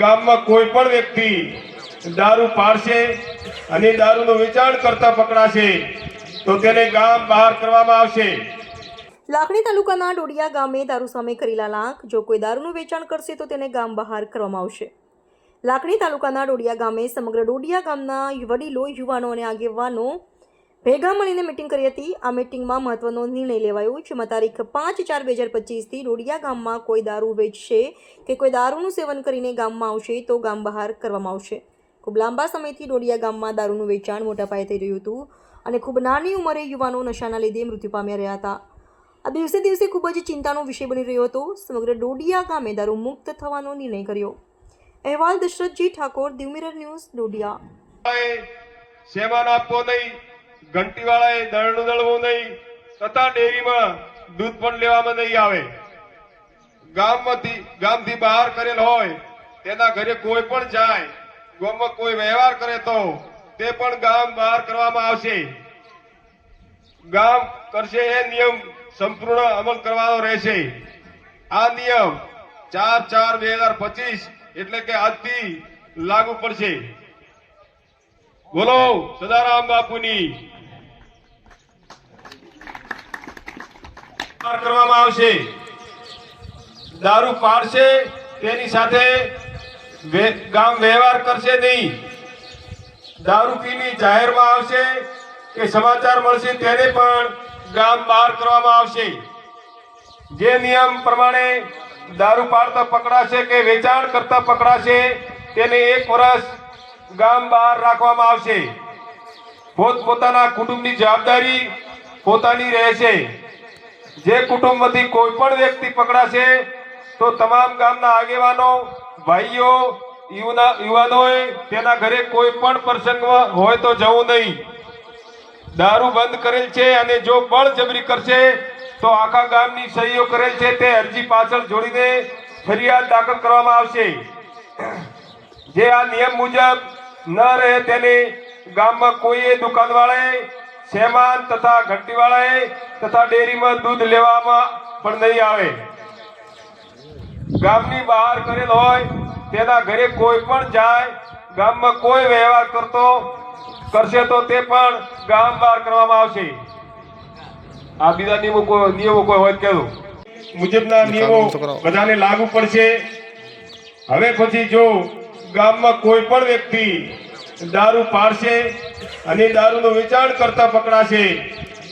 ગામમાં કોઈ પણ વ્યક્તિ દારૂ પાડશે અને દારૂનું વેચાણ કરતા પકડાશે, તો તેને ગામ બહાર કરવામાં આવશે. લાખણી તાલુકાના ડોડિયા ગામે દારૂ સામે કરેલા લાંક, જો કોઈ દારૂનું વેચાણ કરશે, તો તેને ગામ બહાર કરવામાં આવશે. લાખણી તાલુકાના ડોડિયા ગામે સમગ્ર ડોડિયા ગામના વડીલો, યુવાનો અને આગેવાનો ભેગા મળીને મિટિંગ કરી હતી. આ મિટિંગમાં મહત્વનો નિર્ણય લેવાયો, જેમાં તારીખ પાંચ ચાર બે હજાર પચીસથી ડોડિયા ગામમાં કોઈ દારૂ વેચશે કે કોઈ દારૂનું સેવન કરીને ગામમાં આવશે તો ગામ બહાર કરવામાં આવશે. ખૂબ લાંબા સમયથી ડોડિયા ગામમાં દારૂનું વેચાણ મોટા પાયે થઈ રહ્યું હતું અને ખૂબ નાની ઉંમરે યુવાનો નશાના લીધે મૃત્યુ પામ્યા રહ્યા હતા. આ દિવસે દિવસે ખૂબ જ ચિંતાનો વિષય બની રહ્યો હતો. સમગ્ર ડોડિયા ગામે દારૂ મુક્ત થવાનો નિર્ણય કર્યો. અહેવાલ દશરથજી ઠાકોર દીવ ન્યૂઝ, ડોડિયા. વાળાએ આપવો નહીં. ઘંટીવાળાએ દળનું દળવું નહીં તથા ડેરીમાં દૂધ પણ લેવામાં નહીં આવે. ગામમાંથી, ગામથી બહાર કરેલ હોય, તેના ઘરે કોઈ પણ જાય, ગામમાં કોઈ વ્યવહાર કરે તો તે પણ ગામ બહાર કરવામાં આવશે. ગામ કરશે એ નિયમ સંપૂર્ણ અમલ કરવાનો રહેશે. આ નિયમ ચાર ચાર બે હજાર પચીસ એટલે કે આજથી લાગુ પડશે. બોલો, સદારામ બાપુની. બહાર કરવામાં આવશે. દારૂ પાડશે, તેની સાથે ગામ વ્યવહાર કરશે નહીં. દારૂ પીની જાહેરમાં આવશે, કે સમાચાર મળશે તેને પણ ગામ બહાર કરવામાં આવશે. જે નિયમ પ્રમાણે દારૂ પાડતા પકડાશે કે વેચાણ કરતા પકડાશે, તેને એક વર્ષ ગામ બહાર રાખવામાં આવશે. પોત પોતાના કુટુંબની જવાબદારી પોતાની રહેશે. જે કુટુંબમાંથી કોઈ પણ વ્યક્તિ પકડાશે, તો તમામ ગામના આગેવાનો, ભાઈઓ, યુવાના- યુવાનોએ તેના ઘરે કોઈ પણ પ્રસંગમાં હોય તો જવું નહીં. દારૂ બંધ કરેલ છે અને જો બળજબરી કરશે, તો આખા ગામની સહીઓ કરેલ છે તે અરજી પાછળ જોડીને ફરિયાદ દાખલ કરવામાં આવશે. જે આ નિયમ મુજબ ન રહે તેને ગામમાં કોઈએ દુકાનવાળાએ શેમાન તથા ઘંટીવાળાએ તથા ડેરીમાં દૂધ લેવામાં પણ નહીં આવે. ગામની બહાર કરેલ હોય તેના ઘરે કોઈ પણ જાય ગામમાં કોઈ વ્યવહાર કરતો કરશે તો તે પણ ગામ બહાર કરવામાં આવશે. આ બીજા નિયમો કોઈ નિયમો કોઈ હોય કેવું મુજબના નિયમો બધાને લાગુ પડશે. હવે પછી જો ગામમાં કોઈ પણ વ્યક્તિ દારૂ પાડશે અને દારૂનું વેચાણ કરતા પકડાશે,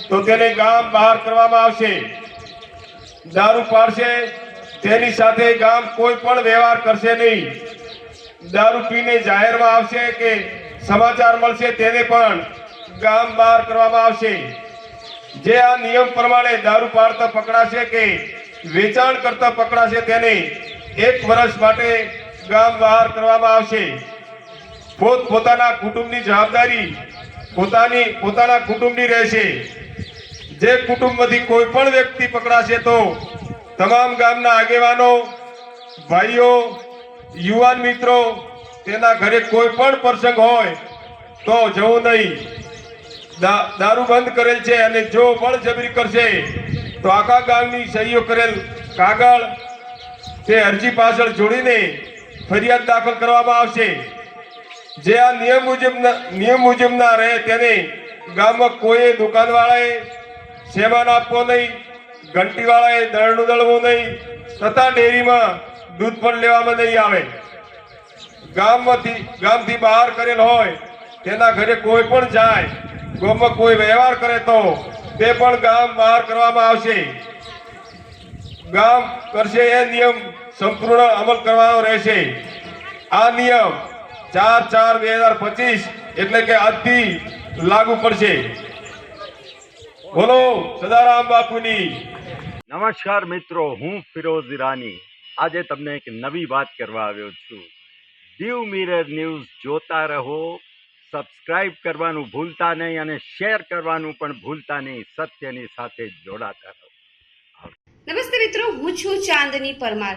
તો તેને ગામ બહાર કરવામાં આવશે. દારૂ પાડશે, તેની સાથે ગામ કોઈ પણ વ્યવહાર કરશે નહીં. દારૂ પીને જાહેરમાં આવશે કે સમાચાર મળશે તેને પણ ગામ બહાર કરવામાં આવશે. જે આ નિયમ પ્રમાણે દારૂ પાડતા પકડાશે કે વેચાણ કરતા પકડાશે તેને એક વર્ષ માટે ગામ બહાર કરવામાં આવશે. પોત પોતાના કુટુંબની જવાબદારી પોતાની, પોતાના કુટુંબની રહેશે. જે કુટુંબમાંથી કોઈ પણ વ્યક્તિ પકડાશે તો તમામ ગામના આગેવાનો, ભાઈઓ, યુવાન મિત્રો, તેના ઘરે કોઈ પણ પ્રસંગ હોય તો જવું નહીં. દારૂ બંધ કરેલ છે અને જો બળજબરી કરશે, તો આખા ગામની સહીઓ કરેલ કાગળ તે અરજી પાછળ જોડીને ફરિયાદ દાખલ કરવામાં આવશે. જે આ નિયમ મુજબ નિયમ મુજબ ના રહે તેને ગામમાં કોઈ દુકાનવાળાએ સેવાન આપવો નહીં, ઘંટીવાળાએ દળનું દળવું નહીં, તથા ડેરીમાં દૂધ પણ લેવામાં નહીં આવે. ગામમાંથી, ગામથી બહાર કરેલ હોય, તેના ઘરે કોઈ પણ જાય, ગામમાં કોઈ વ્યવહાર કરે તો તે પણ ગામ બહાર કરવામાં આવશે. ગામ કરશે એ નિયમ સંપૂર્ણ અમલ કરવાનો રહેશે. આ નિયમ ચાર ચાર બે હજાર પચીસ એટલે કે આજથી લાગુ પડશે. બોલો સદારામ બાપુની. નમસ્કાર મિત્રો હું ફિરોઝ ઈરાની. આજે તમને એક નવી વાત કરવા આવ્યો છું. દીવ મિરર ન્યૂઝ જોતા રહો સબસ્ક્રાઇબ કરવાનું ભૂલતા નહીં અને શેર કરવાનું પણ ભૂલતા નહીં સત્યની સાથે જોડાતા રહો. નમસ્તે મિત્રો હું છું ચાંદની પરમાર.